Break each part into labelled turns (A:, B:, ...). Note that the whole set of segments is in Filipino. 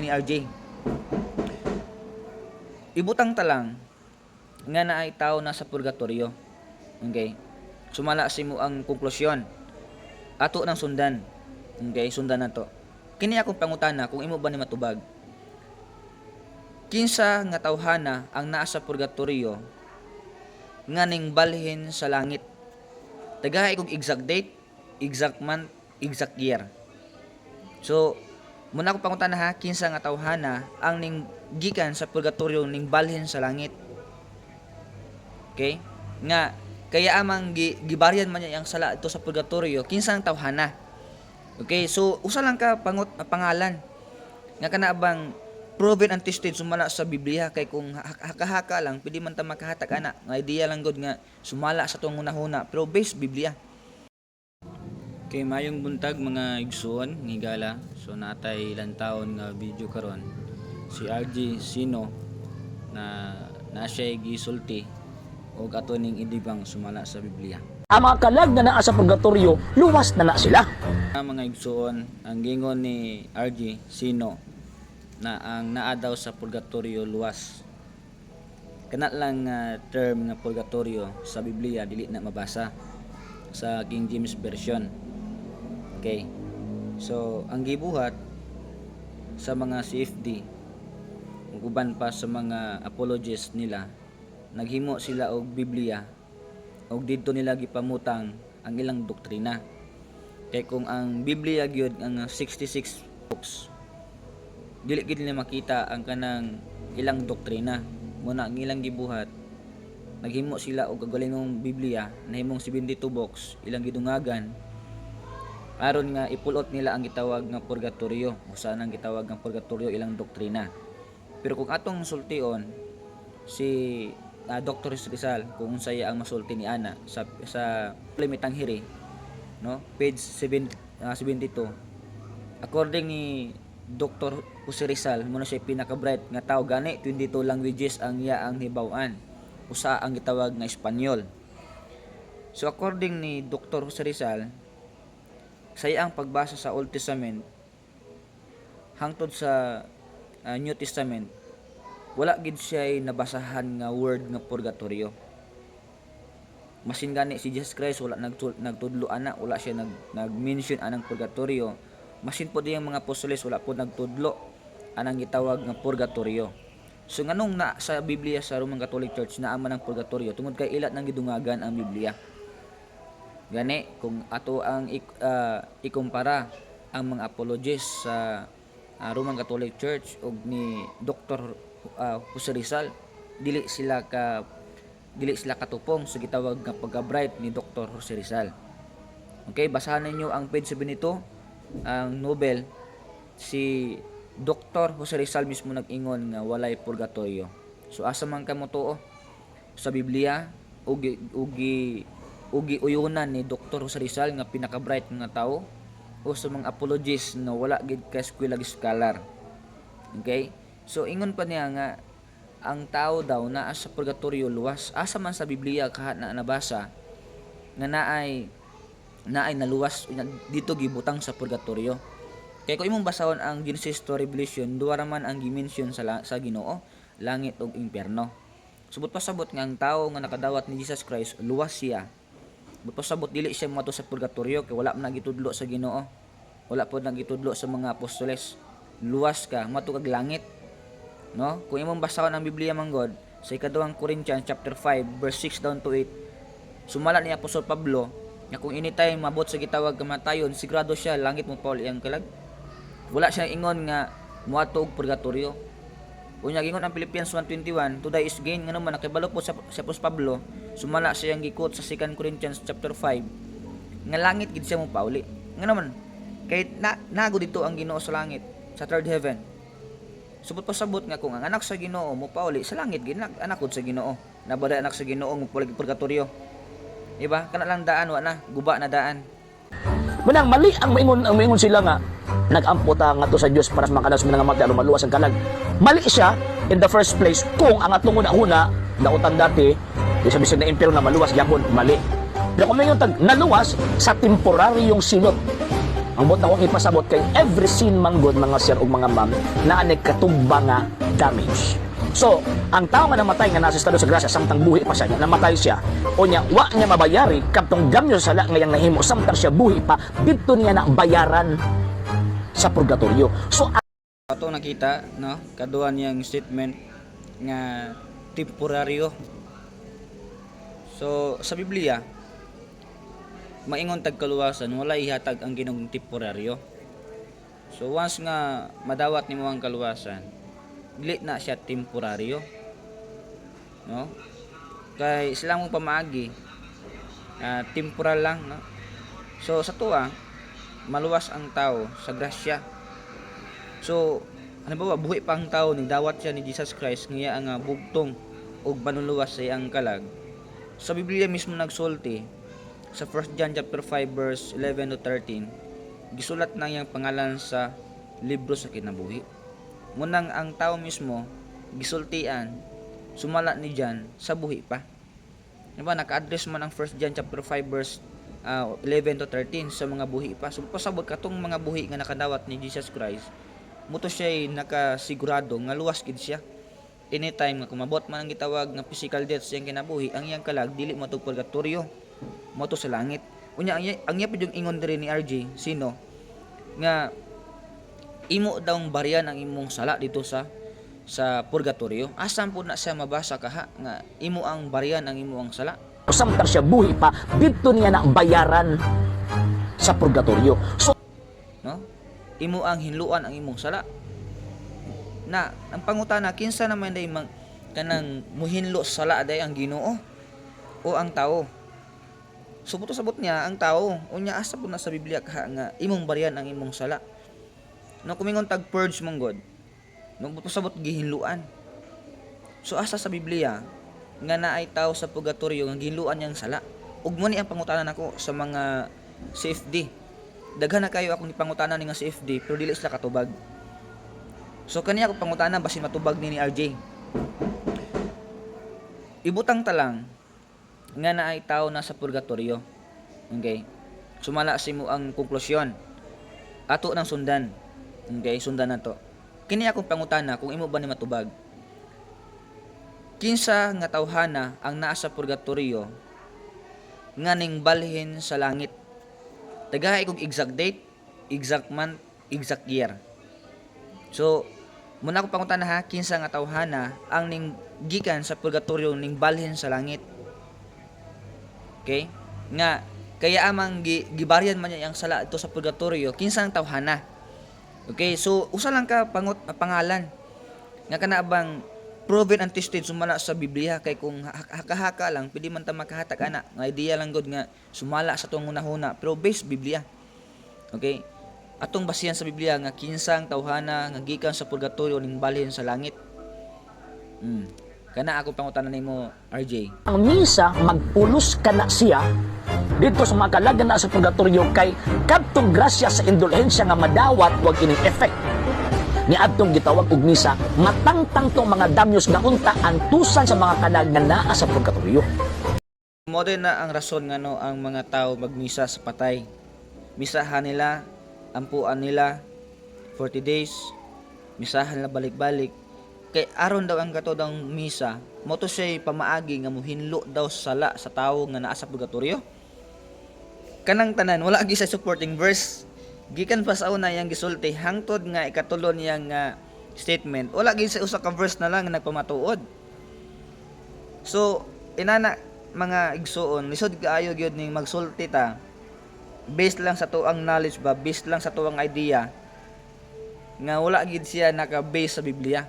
A: ni RJ. Ibutang ta lang nga na ay tao na sa purgatorio. Okay? Sumala si mo ang konklusyon. Ato nang sundan. Okay, sundan na to. Kini akong pangutana kung imo ba ni matubag. Kinsa nga tawhana ang naa sa purgatorio nga ning balhin sa langit. Tagahay kog exact date, exact month, exact year. So, muna ko pangutana ha, kinsa nga tawhana ang ning gikan sa purgatorio ning balhin sa langit. Okay? Nga kaya amang gi, gibaryan man niya ang sala ito sa purgatorio, kinsa ang tawhana. Okay, so usa lang ka pangut pangalan. Nga kana bang proven and tested sumala sa Biblia kay kung ha- haka-haka lang pwede man ta makahatag ana nga idea lang gud nga sumala sa tong hunahuna pero based Biblia. Kay mayong buntag mga igsoon ni Gala. So natay ilang taon nga video karon si RG Sino na na siya gisulti og ato ning idibang sumala sa Biblia.
B: Ang mga kalag na naa sa purgatorio, luwas na na sila.
A: Ang mga igsoon, ang gingon ni RG Sino na ang naa daw sa purgatorio luwas. Kana lang nga term nga purgatorio sa Biblia dili na mabasa sa King James version. Okay. So, ang gibuhat sa mga CFD ug pa sa mga apologists nila naghimo sila og Biblia og didto nila gipamutang ang ilang doktrina. Kay kung ang Biblia gyud ang 66 books, dili gid nila makita ang kanang ilang doktrina. Muna ang ilang gibuhat, naghimo sila og kagalingong Biblia na himong 72 books, ilang gidungagan. Aron nga ipulot nila ang gitawag nga purgatorio, usa nang gitawag nga purgatorio ilang doktrina. Pero kung atong sultion si ah, Dr. Rizal kung saya ang masulti ni Ana sa sa limitang hiri no page 7 ah, 72 according ni Dr. Jose Rizal mo na siya pinaka bright nga tao gani 22 languages ang iya ang hibaw-an usa ang gitawag nga Espanyol so according ni Dr. Jose Rizal saya ang pagbasa sa Old Testament hangtod sa ah, New Testament wala gid siya nabasahan nga word nga purgatorio. Masin gani si Jesus Christ wala nagtudlo ana wala siya nag nag-mention anang purgatorio. Masin po diyang mga apostoles wala po nagtudlo anang gitawag nga purgatorio. So nganong na sa Biblia sa Roman Catholic Church na ama ng purgatorio? Tungod kay ilat nang gidungagan ang Biblia gani kung ato ang ah, ikumpara ang mga apologists sa ah, Roman Catholic Church ug ni Dr. uh, Jose Rizal dili sila ka dili sila katupong sa gitawag nga pagka-bright ni Dr. Jose Rizal. Okay, basahan ninyo ang page 7 nito, ang Nobel si Dr. Jose Rizal mismo nag-ingon nga walay purgatorio. So asa man kamo tuo sa Biblia ugi ugi ugi uyunan ni Dr. Jose Rizal nga pinaka-bright nga tao o sa mga apologists na wala gid ka eskwela scholar. Okay? So ingon pa niya nga ang tao daw naa sa purgatorio luwas asa man sa Biblia kaha na nabasa nga naay naay naluwas na- dito gibutang sa purgatorio. Kay kung imong basahon ang Genesis to Revelation, duwa man ang gimension sa sa Ginoo, langit ug impierno. Subot pasabot nga ang tao nga nakadawat ni Jesus Christ luwas siya. Pasabot dili siya moadto sa purgatorio kay wala man nagitudlo sa Ginoo. Wala po nagitudlo sa mga apostoles. Luwas ka, moadto kag langit no kung imong basahon ang Biblia man God sa ikaduhang Corinthians chapter 5 verse 6 down to 8 sumala ni Apostol Pablo nga kung anytime mabot sa gitawag kamatayon sigurado siya langit mo Paul iyang kalag wala siya ingon nga muadto og purgatorio Unya gingon ang Philippians 1:21, today is gain nga naman nakibalo po sa, sa Apostol Pablo, sumala siya ang gikot sa 2 Corinthians chapter 5. Nga langit gid siya mo pauli. Nga naman kay na, nago dito ang Ginoo sa langit, sa third heaven. Subot pa sabot nga kung ang anak sa Ginoo mo pauli sa langit gid anak, sa Ginoo. Nabada anak sa Ginoo mo pauli purgatorio. Diba? Kana lang daan wa na, guba na daan.
B: Munang mali ang maingon ang maingon sila nga nagamputa nga to sa Dios para sa mga kanas mga mati aron maluwas ang kalag. Mali siya in the first place kung ang atong una-una nautan dati isa bisig na impero na maluwas gyapon mali. Pero kung maingon tag naluwas sa temporaryong silot Ang bot akong ipasabot kay every sin man good mga sir ug mga ma'am na anay katugba nga damage. So, ang tao nga namatay nga nasa estado sa grasya samtang buhi pa siya, namatay siya. O niya, wa niya mabayari kadtong gamyo sa sala nga yang nahimo samtang siya buhi pa, dito niya na bayaran sa purgatorio. So,
A: Ato nakita, no? Kaduan yang statement nga temporaryo. So, sa Biblia, maingon tag kaluwasan, wala ihatag ang Ginoong temporaryo. So, once nga madawat nimo ang kaluwasan, dili na siya temporaryo. No? Kay sila mong pamaagi, ah, temporal lang, no? So, sa tuwa, maluwas ang tao sa grasya. So, halimbawa buhi pa ang tao ning dawat siya ni Jesus Christ nga ang bugtong ug manuluwas sa iyang kalag. Sa Biblia mismo nagsulti sa 1 John chapter 5 verse 11 to 13 gisulat na iyang pangalan sa libro sa kinabuhi. Munang ang tao mismo gisultian sumala ni John sa buhi pa. Diba, naka-address man ang 1 John chapter 5 verse ah, 11 to 13 sa mga buhi pa. So pasabot katong mga buhi nga nakadawat ni Jesus Christ, muto siya nakasigurado nga luwas gid siya. Anytime nga kumabot man ang gitawag nga physical death sa iyang kinabuhi, ang iyang kalag dili to purgatorio, mo to sa langit. Unya ang iya- ang iya yung ingon diri ni RJ sino nga imo daw baryan ang imong sala dito sa sa purgatorio. Asan po na siya mabasa kaha nga imo ang baryan ang imo ang sala?
B: samtang siya buhi pa, dito niya na bayaran sa purgatorio. So,
A: no? Imo ang hinluan ang imong sala. Na ang pangutana kinsa naman day mang kanang muhinlo sa sala day ang Ginoo o ang tao. So buto sabot niya ang tao unya asa po na sa Biblia ka nga imong baryan ang imong sala. No kumingon tag purge mong God. No buto sabot gihinluan. So asa sa Biblia nga naay tao sa purgatorio nga ginluan niyang sala. Ug mo ni ang pangutanan nako sa mga CFD daghan na kayo akong ipangutanan ni nga CFD pero dili sila katubag so kaniya akong pangutanan basin matubag ni ni RJ ibutang ta lang nga naay tao na sa purgatorio okay sumala si mo ang konklusyon ato nang sundan okay sundan na to kini akong pangutana kung imo ba ni matubag kinsa nga tawhana ang naa sa purgatorio nga ning balhin sa langit Tagahay kong exact date, exact month, exact year. So, muna ko pangutan ha, kinsa nga tawhana ang ning gikan sa purgatorio ning balhin sa langit. Okay? Nga kaya amang gi, gibaryan man niya ang sala ito sa purgatorio, kinsa ang tawhana. Okay? So, usa lang ka pangut pangalan. Nga kana bang proven and tested sumala sa Biblia kay kung ha- haka-haka lang pwede man ta makahatag ana nga idea lang gud nga sumala sa tuong hunahuna pero based Biblia okay atong basihan sa Biblia nga kinsang tawhana nga gikan sa purgatorio ning balhin sa langit mm. kana ako pangutanan nimo RJ
B: ang misa magpulos ka na siya dito sa mga kalagan na sa purgatorio kay kadtong grasya sa indulhensya nga madawat wag ining effect ni adtong gitawag og misa matangtang tong mga damyos nga unta ang tusan sa mga kalag nga naa sa purgatorio
A: Mo din na ang rason nga no ang mga tao magmisa sa patay. Misahan nila, ampuan nila 40 days. Misahan nila balik-balik. Kay aron daw ang kato misa, mo to siya pamaagi nga muhinlo daw sala sa tawo nga naa sa purgatorio. Kanang tanan wala gi sa supporting verse. Gikan pa sa una yang gisulti hangtod nga ikatulo niyang nga statement. Wala gi sa usa ka verse na lang nagpamatuod. So, inana mga igsuon, lisod kaayo gyud ning magsulti ta. Based lang sa tuang knowledge ba, based lang sa tuang idea nga wala gid siya naka-base sa Biblia.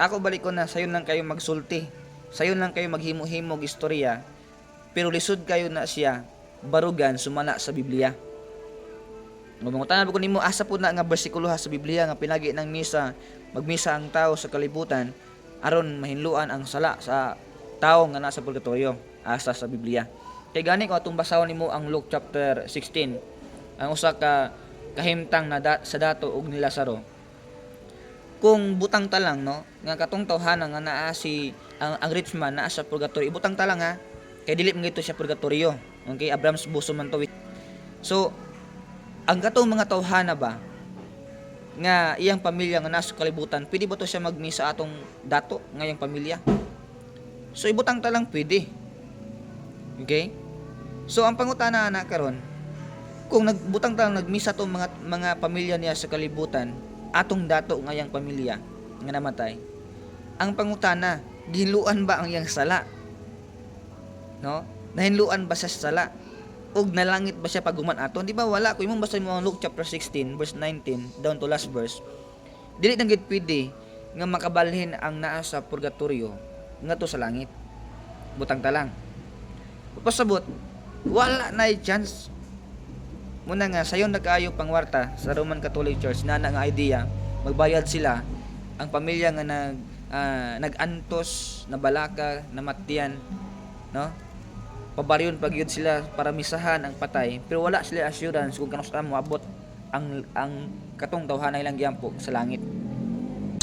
A: Ako balik ko na sayon lang kayo magsulti. Sayon lang kayo maghimo-himo og istorya. Pero lisod kayo na siya barugan sumala sa Biblia. Mamungutan ko nimo asa po na nga bersikulo ha sa Biblia nga pinagi ng misa, magmisa ang tao sa kalibutan aron mahinluan ang sala sa tao nga nasa purgatorio asa sa Biblia. Kay gani ko atong basahon nimo ang Luke chapter 16. Ang usa ka kahimtang na da- sa dato og ni Lazaro. Kung butang ta lang no, nga katong tawhana nga naa si ang, ang rich man naa sa purgatorio, ibutang ta lang ha. Kay dili man siya purgatorio. Okay, Abraham's bosom man to. So, ang katong mga tawhana ba nga iyang pamilya nga nasa kalibutan, pwede ba to siya magmisa atong dato ngayong pamilya? So ibutang ta lang pwede. Okay? So ang pangutana na karon, kung nagbutang ta lang nagmisa tong mga mga pamilya niya sa kalibutan, atong dato ngayang pamilya nga namatay. Ang pangutana, gihinluan ba ang iyang sala? No? Nahinluan ba sa sala? ug nalangit ba siya pag human aton di ba wala? Kung imong basa mo Luke chapter 16 verse 19 down to last verse. Dili nang gid pwede nga makabalhin ang naa sa purgatorio ngadto sa langit. Butang ta lang pasabot wala na chance. Muna nga sayon nagkaayo pangwarta sa Roman Catholic Church. Na nga idea magbayad sila. Ang pamilya nga nag ah, nag-antos na balaka na mattiyan no pabaryon pag yun sila para misahan ang patay pero wala sila assurance kung kanus mo abot ang ang katong tawhanay lang giampo sa langit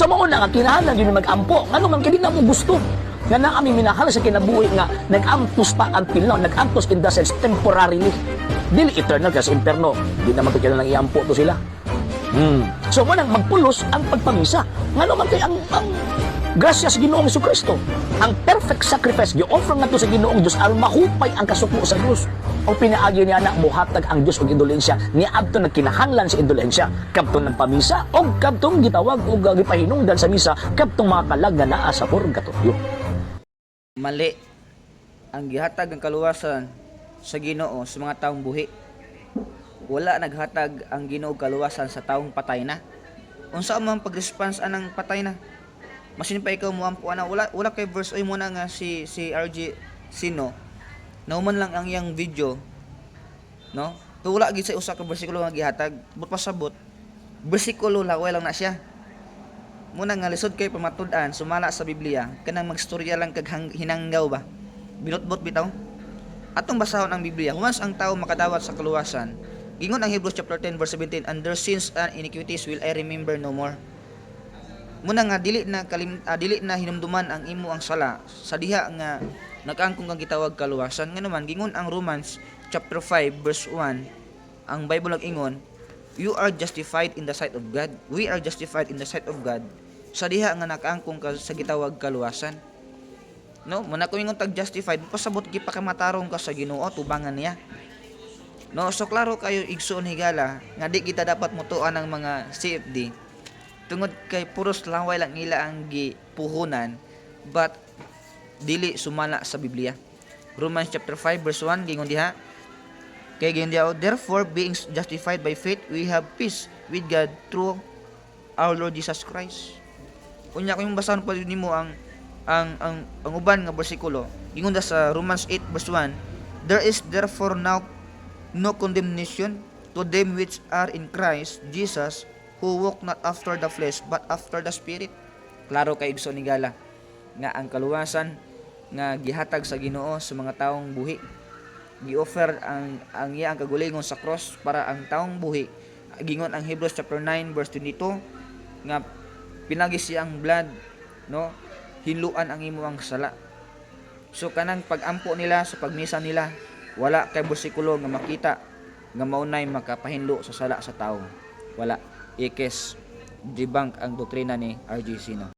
B: Sa mao na nga kinahanglan yun mag-ampo. Ngano man kini na mo gusto. Nga na kami minahal sa kinabuhi nga nag-amtos pa until now, nag-amtos in the sense temporarily. Dili eternal kasi imperno. Di naman to kailangan iampo to sila. Hmm. So mo nang magpulos ang pagpamisa. Ngano man kay ang ang grasya sa Ginoong Kristo. Ang perfect sacrifice gi-offer ngadto sa Ginoong Dios aron mahupay ang kasuko sa Dios. O pinaagi niya na muhatag ang Dios og indulensya ni adto nagkinahanglan sa indulensya kadtong nagpamisa o kadtong gitawag og gipahinungdan sa misa kadtong mga kalag nga naa sa purgatorio.
A: mali ang gihatag ang kaluwasan sa Ginoo sa mga taong buhi wala naghatag ang Ginoo og kaluwasan sa taong patay na unsa man pag-response anang patay na masin pa ikaw mo ampo ana wala wala kay verse oy mo na nga si si RG Sino. Nauman lang ang iyang video no? To wala gid sa usa ka bersikulo nga gihatag. But pasabot bersikulo laway lang na siya. Muna nga lisod kay pamatud-an sumala sa Biblia. Kanang magstorya lang kag hinanggaw ba? Binutbot bitaw? Atong basahon ang Biblia. Once ang tao makadawat sa kaluwasan. Gingon ang Hebrews chapter 10 verse 17 and their sins and iniquities will I remember no more muna nga dili na kalim ah, dili na hinumduman ang imo ang sala. Sa diha nga nagangkong kang gitawag kaluwasan. Nga naman gingon ang Romans chapter 5 verse 1 ang Bible nag-ingon you are justified in the sight of God. We are justified in the sight of God. Sa diha nga nakaangkong ka sa gitawag kaluwasan. No? Muna ko ingon tag justified pasabot gi pa ka sa Ginoo tubangan niya. No? So klaro kayo igsoon higala nga di kita dapat mutuan ang mga CFD tungod kay puros laway lang nila ang gipuhunan but dili sumala sa Biblia. Romans chapter 5 verse 1 gingon diha kay gingon diha therefore being justified by faith we have peace with God through our Lord Jesus Christ. Unya ko yung basahan pa nimo ang ang ang ang uban nga bersikulo. Gingon sa Romans 8 verse 1 there is therefore now no condemnation to them which are in Christ Jesus who walk not after the flesh but after the spirit. Klaro kay igsoon ni gala nga ang kaluwasan nga gihatag sa Ginoo sa mga taong buhi. Gi-offer ang ang iya ang kagulingon sa cross para ang taong buhi. Gingon ang Hebrews chapter 9 verse 22 nga pinagi siya ang blood no? Hinluan ang imo ang sala. So kanang pagampo nila sa pagmisa nila wala kay bersikulo nga makita nga maunay makapahinlo sa sala sa tawo. Wala ikes debunk ang doktrina ni RG Sino